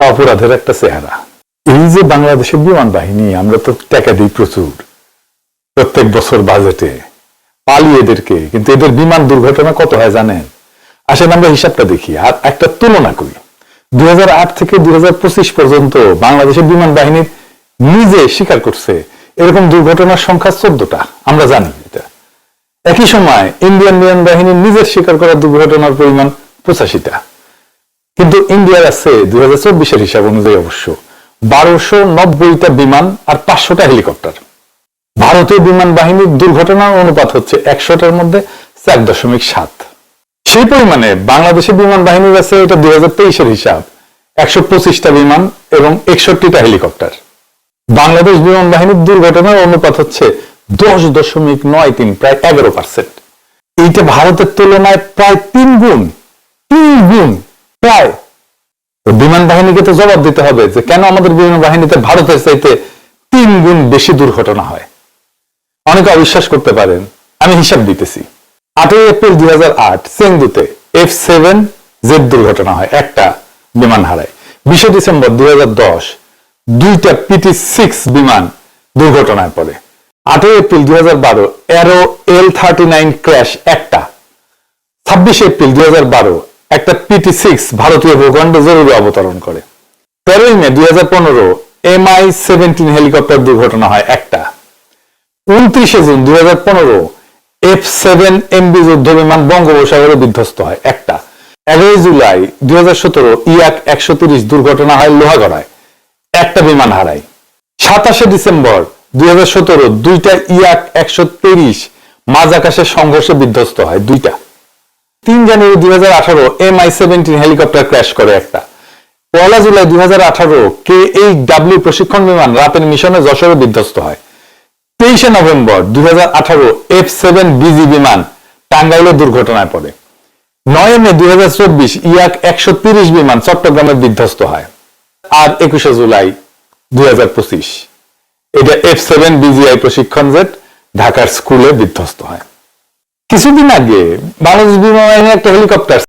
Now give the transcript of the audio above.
অপরাধের একটা চেহারা। এই যে বাংলাদেশের বিমান বাহিনী, আমরা তো টাকা দিই প্রচুর। প্রত্যেক বছর বাজেটে পালিয়ে এদেরকে, কিন্তু এদের বিমান দুর্ঘটনা কত হয় জানেন? আসেন আমরা হিসাবটা দেখি, আর একটা তুলনা করি। দুই থেকে দুই হাজার পঁচিশ পর্যন্ত বাংলাদেশের বিমান বাহিনীর নিজে স্বীকার করছে, এরকম দুর্ঘটনার সংখ্যা চোদ্দটা। আমরা জানি এটা। একই সময় ইন্ডিয়ান বিমান বাহিনী নিজের স্বীকার করা দুর্ঘটনার পরিমাণ পঁচাশিটা। কিন্তু ইন্ডিয়ার আছে দুই হাজার চব্বিশের হিসাব অনুযায়ী অবশ্য। বারোশো নব্বইটা বিমান আর পাঁচশোটা হেলিকপ্টার। ভারতীয় বিমান বাহিনীর দুর্ঘটনার অনুপাত হচ্ছে একশোটার মধ্যে চার দশমিক সাত। সেই পরিমাণে বাংলাদেশের বিমান বাহিনীর আছে এটা দুই হাজার তেইশের হিসাব। একশো পঁচিশটা বিমান এবং একষট্টিটা হেলিকপ্টার। বাংলাদেশ বিমান বাহিনীর দুর্ঘটনার অনুপাত হচ্ছে দশ দশমিক নয় তিন, প্রায় এগারো পার্সেন্ট এইটা ভারতের তুলনায় প্রায় তিন গুণ তিন গুণ তো বিমান বাহিনীকে তো জবাব দিতে হবে যে কেন আমাদের বিমান বাহিনীতে ভারতের চাইতে তিন গুণ বেশি দুর্ঘটনা হয়। অনেকে অবিশ্বাস করতে পারেন, আমি হিসাব দিতেছি। আটই এপ্রিল দুই হাজার আট সেন্দুতে এফ সেভেন জেড দুর্ঘটনা হয় একটা বিমান হারায়। বিশে ডিসেম্বর দুই হাজার দশ, দুইটা পিটি সিক্স বিমান দুর্ঘটনায় পড়ে। আটই এপ্রিল দুই হাজার বারো, aero L thirty nine crash একটা। ছাব্বিশে এপ্রিল দুই হাজার বারো একটা পিটি সিক্স ভারতীয় ভূখণ্ডে জরুরি অবতরণ করে। তেরোই মে দুই হাজার পনেরো এমআই সেভেন্টিন হেলিকপ্টার দুর্ঘটনা হয় একটা। উনত্রিশে জুন দুই হাজার পনেরো এফ সেভেন এমবি যুদ্ধ বিমান বঙ্গোপসাগরে বিধ্বস্ত হয় একটা। এগারোই জুলাই দুই হাজার সতেরো ইয়াক একশো তিরিশ দুর্ঘটনা হয় লোহাগড়ায়, একটা বিমান হারায়। সাতাশে ডিসেম্বর দুই হাজার সতেরো দুইটা ইয়াক একশো তিরিশ মাঝ আকাশের সংঘর্ষে বিধ্বস্ত হয় দুইটা। তিন জানুয়ারি দুই হাজার আঠারো M I seventeen helicopter crash করে একটা। পয়লা জুলাই দুই হাজার আঠারো কে এইচ ডাব্লিউ প্রশিক্ষণ বিমান রাতের মিশনে যশোরে বিধ্বস্ত হয়। তেইশে নভেম্বর দুই হাজার আঠারো এফ সেভেন বিজি বিমান টাঙ্গাইলে দুর্ঘটনায় পড়ে। নয় মে দুই হাজার চব্বিশ ইয়াক একশো তিরিশ বিমান চট্টগ্রামে বিধ্বস্ত হয়। আর একুশে জুলাই দুই হাজার পঁচিশ। এটা এফ সেভেন বিজিআই প্রশিক্ষণ জেট ঢাকার স্কুলে বিধ্বস্ত হয়। কিছুদিন আগে বাংলাদেশ বিমান বাহিনীর একটা হেলিকপ্টার